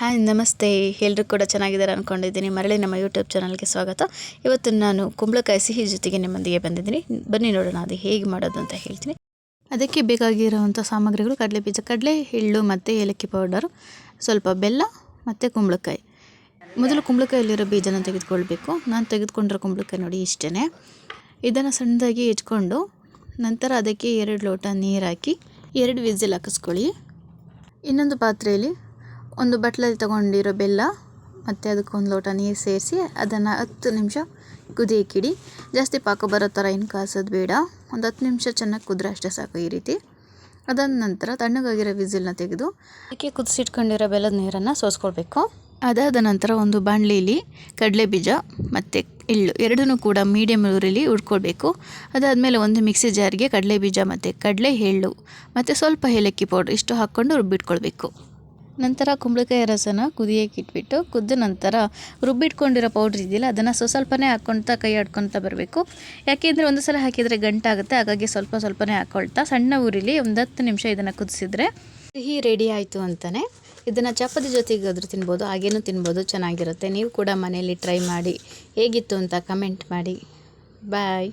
Hi, ನಮಸ್ತೆ. ಎಲ್ಲರೂ ಕೂಡ ಚೆನ್ನಾಗಿದ್ದಾರೆ ಅಂದ್ಕೊಂಡಿದ್ದೀನಿ ಮರಳಿ ನಮ್ಮ ಯೂಟ್ಯೂಬ್ ಚಾನಲ್ಗೆ ಸ್ವಾಗತ. ಇವತ್ತು ನಾನು ಕುಂಬಳಕಾಯಿ ಸಿಹಿ ಜೊತೆಗೆ ನಿಮ್ಮೊಂದಿಗೆ ಬಂದಿದ್ದೀನಿ. ಬನ್ನಿ ನೋಡೋಣ ಅದು ಹೇಗೆ ಮಾಡೋದು ಅಂತ ಹೇಳ್ತೀನಿ. ಅದಕ್ಕೆ ಬೇಕಾಗಿರುವಂಥ ಸಾಮಗ್ರಿಗಳು ಕಡಲೆ ಬೀಜ, ಕಡಲೆ ಎಳ್ಳು ಮತ್ತು ಏಲಕ್ಕಿ ಪೌಡರು ಸ್ವಲ್ಪ ಬೆಲ್ಲ ಮತ್ತು ಕುಂಬಳಕಾಯಿ. ಮೊದಲು ಕುಂಬಳಕಾಯಲ್ಲಿರೋ ಬೀಜನ ತೆಗೆದುಕೊಳ್ಬೇಕು. ನಾನು ತೆಗೆದುಕೊಂಡಿರೋ ಕುಂಬಳಕಾಯಿ ನೋಡಿ ಇಷ್ಟೇ ಇದನ್ನು ಸಣ್ಣದಾಗಿ ಹೆಚ್ಕೊಂಡು ನಂತರ ಅದಕ್ಕೆ ಎರಡು ಲೋಟ ನೀರು ಹಾಕಿ ಎರಡು ವಿಸಿಲ್ ಹಾಕಿಸ್ಕೊಳ್ಳಿ. ಇನ್ನೊಂದು ಪಾತ್ರೆಯಲ್ಲಿ ಒಂದು ಬಟ್ಲಲ್ಲಿ ತಗೊಂಡಿರೋ ಬೆಲ್ಲ, ಮತ್ತು ಅದಕ್ಕೆ ಒಂದು ಲೋಟ ನೀರು ಸೇರಿಸಿ ಅದನ್ನು ಹತ್ತು ನಿಮಿಷ ಕುದಿಯಕ್ಕಿಡಿ. ಜಾಸ್ತಿ ಪಾಕ ಬರೋ ಥರ ಏನು ಕಾಸೋದು ಬೇಡ. ಒಂದು ಹತ್ತು ನಿಮಿಷ ಚೆನ್ನಾಗಿ ಕುದ್ರೆ ಅಷ್ಟೇ ಸಾಕು ಈ ರೀತಿ. ಅದಾದ ನಂತರ ತಣ್ಣಗಾಗಿರೋ ವಿಸಿಲ್ನ ತೆಗೆದು ಅದಕ್ಕೆ ಕುದಿಸಿಟ್ಕೊಂಡಿರೋ ಬೆಲ್ಲದ ನೀರನ್ನು ಸೋಸ್ಕೊಳ್ಬೇಕು. ಅದಾದ ನಂತರ ಒಂದು ಬಾಣಲೀಲಿ ಕಡಲೆ ಬೀಜ ಮತ್ತು ಎಳ್ಳು ಎರಡೂ ಕೂಡ ಮೀಡಿಯಮ್ ಊರಲ್ಲಿ ಹುಡ್ಕೊಳ್ಬೇಕು ಅದಾದಮೇಲೆ ಒಂದು ಮಿಕ್ಸಿ ಜಾರಿಗೆ ಕಡಲೆ ಬೀಜ ಮತ್ತು ಕಡಲೆ ಎಳ್ಳು ಮತ್ತು ಸ್ವಲ್ಪ ಏಲಕ್ಕಿ ಪೌಡ್ರ್ ಇಷ್ಟು ಹಾಕ್ಕೊಂಡು ರುಬ್ಬಿಟ್ಕೊಳ್ಬೇಕು. ನಂತರ ಕುಂಬಳಕಾಯಿ ರಸನ ಕುದಿಯೋಕೆ ಇಟ್ಬಿಟ್ಟು, ಕುದ್ದ ನಂತರ ರುಬ್ಬಿಟ್ಕೊಂಡಿರೋ ಪೌಡ್ರ್ ಇದೆಯಲ್ಲ, ಅದನ್ನು ಸ್ವ ಸ್ವಲ್ಪನೇ ಹಾಕ್ಕೊಳ್ತಾ ಕೈ ಆಡ್ಕೊಳ್ತಾ ಬರಬೇಕು. ಯಾಕೆಂದರೆ ಒಂದು ಸಲ ಹಾಕಿದರೆ ಗಂಟಾಗುತ್ತೆ ಹಾಗಾಗಿ ಸ್ವಲ್ಪ ಸ್ವಲ್ಪನೇ ಹಾಕ್ಕೊಳ್ತಾ ಸಣ್ಣ ಊರಿಲಿ ಒಂದು ಹತ್ತು ನಿಮಿಷ ಇದನ್ನು ಕುದಿಸಿದ್ರೆ ಸಿಹಿ ರೆಡಿ ಆಯಿತು ಅಂತಲೇ ಇದನ್ನು ಚಪಾತಿ ಜೊತೆಗೆ ಆದರೂ ತಿನ್ಬೋದು, ಹಾಗೇನೂ ತಿನ್ಬೋದು, ಚೆನ್ನಾಗಿರುತ್ತೆ. ನೀವು ಕೂಡ ಮನೆಯಲ್ಲಿ ಟ್ರೈ ಮಾಡಿ, ಹೇಗಿತ್ತು ಅಂತ ಕಮೆಂಟ್ ಮಾಡಿ. ಬಾಯ್